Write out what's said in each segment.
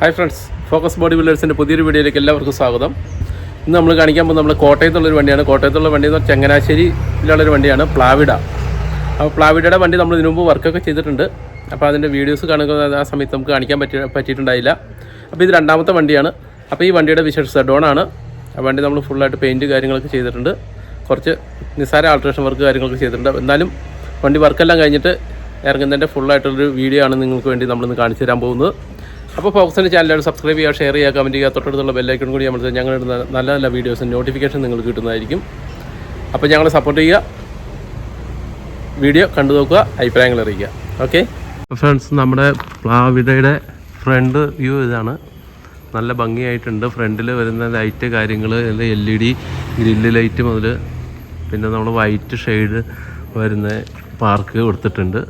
Hi friends focus body ബിൽഡേഴ്സിന്റെ പുതിയൊരു വീഡിയോയിലേക്ക് എല്ലാവർക്കും സ്വാഗതം. ഇന്ന് നമ്മൾ കാണിക്കാൻ പോകുന്നത് നമ്മൾ കോട്ടയത്തുള്ളൊരു വണ്ടിയാണ്. കോട്ടയത്തുള്ള വണ്ടി എന്ന് പറഞ്ഞാൽ ചങ്ങനാശ്ശേരിയിലുള്ളൊരു വണ്ടിയാണ് പ്ലാവിഡ. അപ്പോൾ പ്ലാവിഡയുടെ വണ്ടി നമ്മൾ ഇതിനു മുമ്പ് വർക്കൊക്കെ ചെയ്തിട്ടുണ്ട്. അപ്പോൾ അതിന്റെ വീഡിയോസ് കാണുക ആ സമയത്ത് നമുക്ക് കാണിക്കാൻ പറ്റി പറ്റിയിട്ടുണ്ടായില്ല. അപ്പോൾ ഇത് രണ്ടാമത്തെ വണ്ടിയാണ്. അപ്പോൾ ഈ വണ്ടിയുടെ വിശേഷ ഡോണാണ് ആ വണ്ടി നമ്മൾ ഫുള്ളായിട്ട് പെയിന്റ് കാര്യങ്ങളൊക്കെ ചെയ്തിട്ടുണ്ട്. കുറച്ച് നിസ്സാര ആൾട്രേഷൻ വർക്ക് കാര്യങ്ങളൊക്കെ ചെയ്തിട്ടുണ്ട്. എന്നാലും വണ്ടി വർക്കെല്ലാം കഴിഞ്ഞിട്ട് ഇറങ്ങുന്നതിന്റെ ഫുള്ളായിട്ടുള്ളൊരു വീഡിയോ ആണ് നിങ്ങൾക്ക് വേണ്ടി നമ്മളിന്ന് കാണിച്ചു തരാൻ പോകുന്നത്. അപ്പോൾ ഫോക്സിന്റെ ചാനൽ സബ്സ്ക്രൈബ് ചെയ്യുക ഷെയർ ചെയ്യുക കമന്റ് ചെയ്യുക തൊട്ടടുത്തുള്ള ബെല്ലൈക്കൺ കൂടി നമ്മൾ ഞങ്ങളുടെ നല്ല നല്ല വീഡിയോസ് നോട്ടിഫിക്കേഷൻ നിങ്ങൾക്ക് കിട്ടുന്നതായിരിക്കും. അപ്പോൾ ഞങ്ങളെ സപ്പോർട്ട് ചെയ്യുക. വീഡിയോ കണ്ടു നോക്കുക അഭിപ്രായങ്ങൾ അറിയിക്കുക. ഓക്കെ ഫ്രണ്ട്സ് നമ്മുടെ പ്ലാവിടയുടെ ഫ്രണ്ട് വ്യൂ ഇതാണ്. നല്ല ഭംഗിയായിട്ടുണ്ട്. ഫ്രണ്ടിൽ വരുന്ന ലൈറ്റ് കാര്യങ്ങൾ L E D grill light മുതൽ പിന്നെ നമ്മൾ വൈറ്റ് ഷെയ്ഡ് വരുന്ന പാർക്ക് കൊടുത്തിട്ടുണ്ട്.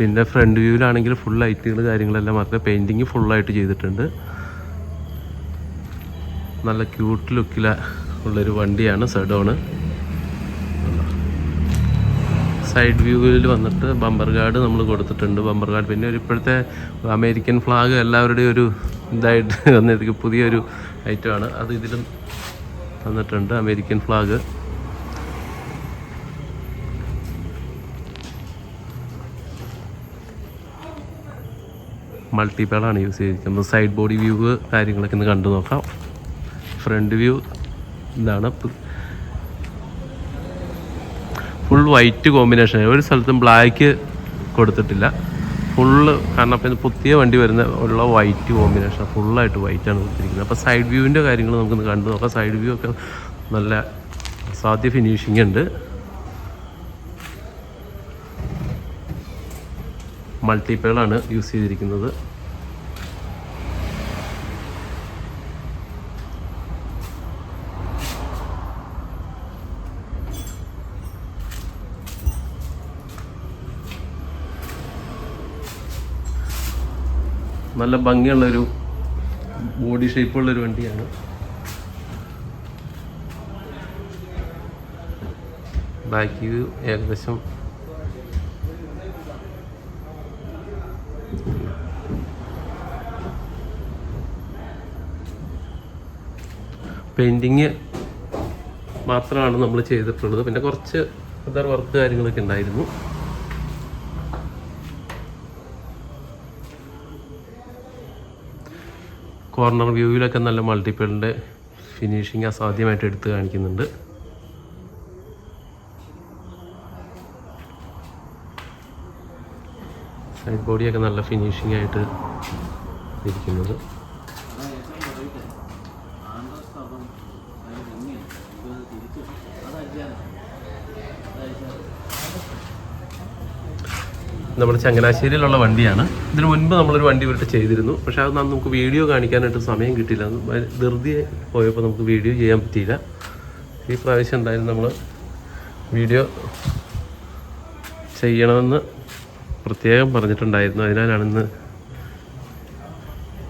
പിന്നെ ഫ്രണ്ട് വ്യൂവിലാണെങ്കിൽ ഫുൾ ലൈറ്റുകൾ കാര്യങ്ങളെല്ലാം മാത്രമേ പെയിന്റിങ് ഫുള്ളായിട്ട് ചെയ്തിട്ടുണ്ട്. നല്ല ക്യൂട്ട് ലുക്കില ഉള്ളൊരു വണ്ടിയാണ് സെഡോണ് സൈഡ് വ്യൂവിൽ വന്നിട്ട് ബമ്പർ ഗാർഡ് നമ്മൾ കൊടുത്തിട്ടുണ്ട്. ബമ്പർ ഗാർഡ് പിന്നെ ഒരു ഇപ്പോഴത്തെ അമേരിക്കൻ ഫ്ലാഗ് എല്ലാവരുടെയും ഒരു ഇതായിട്ട് വന്നിരിക്കും പുതിയൊരു ഐറ്റമാണ് അത് ഇതിലും വന്നിട്ടുണ്ട് അമേരിക്കൻ ഫ്ലാഗ് മൾട്ടിപ്പേളാണ് യൂസ് ചെയ്തിരിക്കുന്നത്. സൈഡ് ബോഡി വ്യൂ കാര്യങ്ങളൊക്കെ ഒന്ന് കണ്ടു നോക്കാം. ഫ്രണ്ട് വ്യൂ ഇതാണ്. ഫുൾ വൈറ്റ് കോമ്പിനേഷൻ ഒരു സ്ഥലത്തും ബ്ലാക്ക് കൊടുത്തിട്ടില്ല. ഫുള്ള് കാരണം അപ്പം പുതിയ വണ്ടി വരുന്ന ഉള്ള വൈറ്റ് കോമ്പിനേഷൻ ഫുള്ളായിട്ട് വൈറ്റാണ് കൊടുത്തിരിക്കുന്നത്. അപ്പോൾ സൈഡ് വ്യൂവിന്റെ കാര്യങ്ങൾ നമുക്കൊന്ന് കണ്ടു നോക്കാം. സൈഡ് വ്യൂ ഒക്കെ നല്ല സാധ്യ ഫിനിഷിംഗ് ഉണ്ട്. മൾട്ടിപ്പേളാണ് യൂസ് ചെയ്തിരിക്കുന്നത്. നല്ല ഭംഗിയുള്ളൊരു ബോഡി ഷേപ്പുള്ളൊരു വണ്ടിയാണ്. ബാക്ക് വ്യൂ ഏകദേശം പെയിന്റിങ് മാത്രമാണ് നമ്മൾ ചെയ്തിട്ടുള്ളത്. പിന്നെ കുറച്ച് അതർ വർക്ക് കാര്യങ്ങളൊക്കെ ഉണ്ടായിരുന്നു. കോർണർ വ്യൂവിലൊക്കെ നല്ല മൾട്ടിപ്പിളിന്റെ ഫിനിഷിങ് അസാധ്യമായിട്ട് എടുത്ത് കാണിക്കുന്നുണ്ട്. സൈഡ് ബോഡിയൊക്കെ നല്ല ഫിനിഷിംഗ് ആയിട്ട് ഇരിക്കുന്നത്. നമ്മൾ ചങ്ങനാശ്ശേരിയിലുള്ള വണ്ടിയാണ്. ഇതിനു മുൻപ് നമ്മളൊരു വണ്ടി ഇവരുടെ ചെയ്തിരുന്നു. പക്ഷെ അത് നമുക്ക് വീഡിയോ കാണിക്കാനായിട്ട് സമയം കിട്ടിയില്ല. ധൃതി പോയപ്പോൾ നമുക്ക് വീഡിയോ ചെയ്യാൻ പറ്റിയില്ല. ഈ പ്രാവശ്യം എന്തായാലും നമ്മൾ വീഡിയോ ചെയ്യണമെന്ന് പ്രത്യേകം പറഞ്ഞിട്ടുണ്ടായിരുന്നു. അതിനാലാണ് ഇന്ന്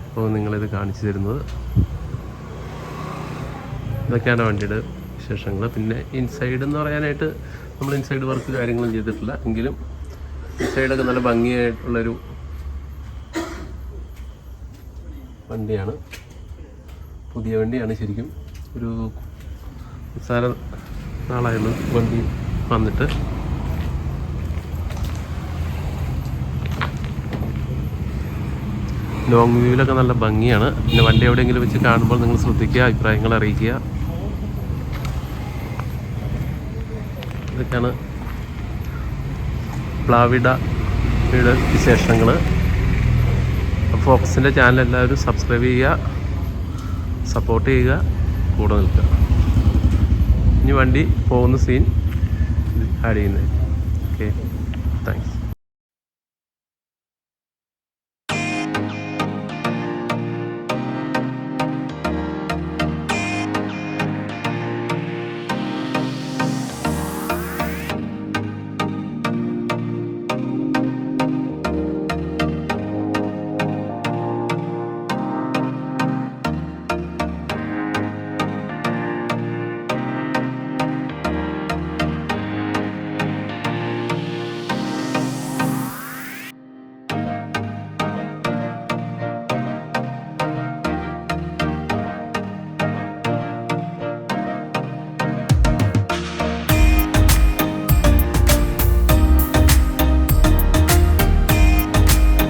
ഇപ്പോൾ നിങ്ങളിത് കാണിച്ചു തരുന്നത്. ഇതൊക്കെയാണ് വണ്ടിയുടെ വിശേഷങ്ങൾ. പിന്നെ ഇൻസൈഡ് എന്ന് പറയാനായിട്ട് നമ്മൾ ഇൻസൈഡ് വർക്ക് കാര്യങ്ങളും ചെയ്തിട്ടില്ല. എങ്കിലും ഇൻസൈഡൊക്കെ നല്ല ഭംഗിയായിട്ടുള്ളൊരു വണ്ടിയാണ്. പുതിയ വണ്ടിയാണ് ശരിക്കും. ഒരു നിസ്സാര നാളായിരുന്നു വണ്ടി വന്നിട്ട്. ലോങ് വ്യൂവിലൊക്കെ നല്ല ഭംഗിയാണ്. പിന്നെ വണ്ടി എവിടെയെങ്കിലും വെച്ച് കാണുമ്പോൾ നിങ്ങൾ ശ്രദ്ധിക്കുക അഭിപ്രായങ്ങൾ അറിയിക്കുക. ഇതൊക്കെയാണ് പ്ലാവിഡയുടെ വിശേഷങ്ങൾ. ഫോക്സിന്റെ ചാനൽ എല്ലാവരും സബ്സ്ക്രൈബ് ചെയ്യുക സപ്പോർട്ട് ചെയ്യുക കൂടെ നിൽക്കുക. ഇനി വണ്ടി പോകുന്ന സീൻ ആഡ് ചെയ്യുന്നത്.